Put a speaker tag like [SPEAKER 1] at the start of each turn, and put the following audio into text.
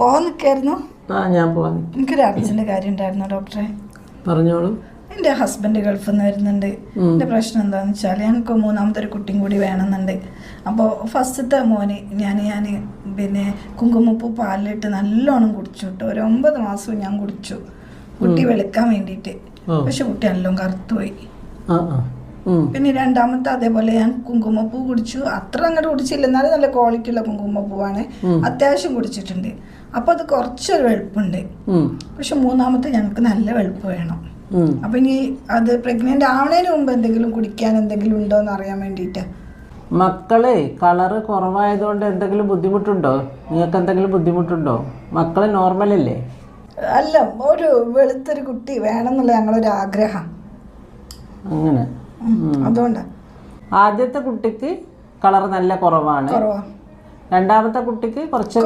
[SPEAKER 1] പോകാൻ നിൽക്കായിരുന്നു
[SPEAKER 2] ആ ഞാൻ പോവാൻ
[SPEAKER 1] എനിക്കൊരു കാര്യം ഉണ്ടായിരുന്നു ഡോക്ടറെ.
[SPEAKER 2] പറഞ്ഞോളൂ.
[SPEAKER 1] എന്റെ ഹസ്ബൻഡ് ഗൾഫിൽ നിന്ന് വരുന്നുണ്ട്. എന്റെ പ്രശ്നം എന്താണെന്ന് വെച്ചാൽ ഞങ്ങൾക്ക് മൂന്നാമത്തെ ഒരു കുട്ടിയും കൂടി വേണമെന്നുണ്ട്. അപ്പോൾ ഫസ്റ്റത്തെ മോന് ഞാൻ ഞാൻ പിന്നെ കുങ്കുമപ്പൂ പാലിലിട്ട് നല്ലോണം കുടിച്ചു കേട്ടോ. ഒരു ഒമ്പത് മാസവും ഞാൻ കുടിച്ചു. കുട്ടി വെളുക്കാൻ വേണ്ടിയിട്ട്. പക്ഷെ കുട്ടി നല്ലോണം കറുത്തുപോയി. പിന്നെ രണ്ടാമത്തെ അതേപോലെ ഞാൻ കുങ്കുമപ്പൂ കുടിച്ചു. അത്ര അങ്ങോട്ട് കുടിച്ചില്ല. എന്നാലും നല്ല ക്വാളിറ്റി ഉള്ള കുങ്കുമപ്പൂവാണ് അത്യാവശ്യം കുടിച്ചിട്ടുണ്ട്. അപ്പൊ അത് കുറച്ചൊരു വെളുപ്പുണ്ട്. പക്ഷെ മൂന്നാമത്തെ ഞങ്ങൾക്ക് നല്ല വെളുപ്പ് വേണം. അപ്പൊ ഇനി അത് പ്രഗ്നന്റ് ആവണേന് മുമ്പ് എന്തെങ്കിലും കുടിക്കാൻ എന്തെങ്കിലും ഉണ്ടോ എന്ന് അറിയാൻ വേണ്ടിട്ട്
[SPEAKER 2] മക്കളെ കളറ് കുറവായതുകൊണ്ട് എന്തെങ്കിലും ബുദ്ധിമുട്ടുണ്ടോ? നിങ്ങൾക്ക് എന്തെങ്കിലും ബുദ്ധിമുട്ടുണ്ടോ? മക്കൾ നോർമൽ അല്ലേ?
[SPEAKER 1] അല്ല ഒരു വെളുത്തൊരു കുട്ടി വേണം എന്നുള്ള ഞങ്ങളൊരു ആഗ്രഹം
[SPEAKER 2] അങ്ങനെ.
[SPEAKER 1] അതുകൊണ്ടാ.
[SPEAKER 2] ആദ്യത്തെ കുട്ടിക്ക് കളർ നല്ല കുറവാണ്.
[SPEAKER 1] കുറവാ.
[SPEAKER 2] രണ്ടാമത്തെ കുട്ടിക്ക് കുറച്ച്.